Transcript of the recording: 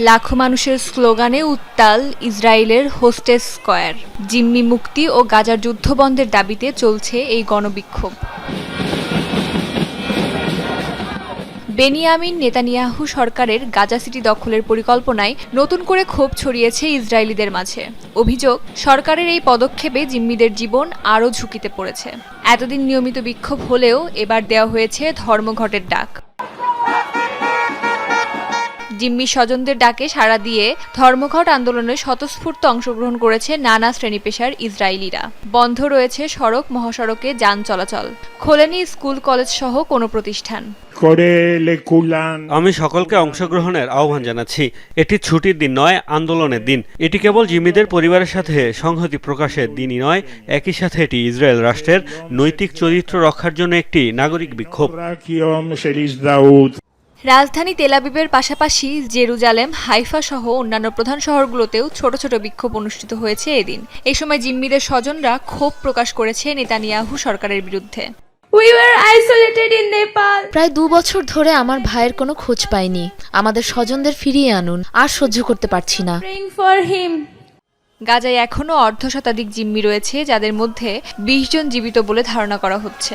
লাখো মানুষের স্লোগানে উত্তাল ইসরায়েলের হোস্টেস স্কয়ার। জিম্মি মুক্তি ও গাজার যুদ্ধ বন্ধের দাবিতে চলছে এই গণবিক্ষোভ। বেনিয়ামিন নেতানিয়াহু সরকারের গাজা সিটি দখলের পরিকল্পনায় নতুন করে ক্ষোভ ছড়িয়েছে ইসরায়েলিদের মাঝে। অভিযোগ, সরকারের এই পদক্ষেপে জিম্মিদের জীবন আরও ঝুঁকিতে পড়েছে। এতদিন নিয়মিত বিক্ষোভ হলেও এবার দেওয়া হয়েছে ধর্মঘটের ডাক। জিম্মি স্বজনদের ডাকে সাড়া দিয়ে ধর্মঘট আন্দোলনে স্বতঃস্ফূর্ত অংশগ্রহণ করেছে নানা শ্রেণি পেশার ইসরায়েলিরা। বন্ধ রয়েছে সড়ক মহাসড়কে যান চলাচল। খোলেনি স্কুল কলেজ সহ কোনো প্রতিষ্ঠান। আমি সকলকে অংশগ্রহণের আহ্বান জানাচ্ছি। এটি ছুটির দিন নয় আন্দোলনের দিন। এটি কেবল জিম্মিদের পরিবারের সাথে সংহতি প্রকাশের দিনই নয় একই সাথে এটি ইসরায়েল রাষ্ট্রের নৈতিক চরিত্র রক্ষার জন্য একটি নাগরিক বিক্ষোভ। রাজধানী তেলাবিবের পাশাপাশি জেরুজালেম হাইফা সহ অন্যান্য প্রধান শহরগুলোতেও ছোট ছোট বিক্ষোভ অনুষ্ঠিত হয়েছে এদিন। এ সময় জিম্মিদের স্বজনরা ক্ষোভ প্রকাশ করেছে নেতানিয়াহু সরকারের বিরুদ্ধে। প্রায় দু বছর ধরে আমার ভাইয়ের কোনো খোঁজ পাইনি। আমাদের স্বজনদের ফিরিয়ে আনুন আর সহ্য করতে পারছি না। গাজায় এখনও অর্ধ শতাধিক জিম্মি রয়েছে যাদের মধ্যে বিশ জন জীবিত বলে ধারণা করা হচ্ছে।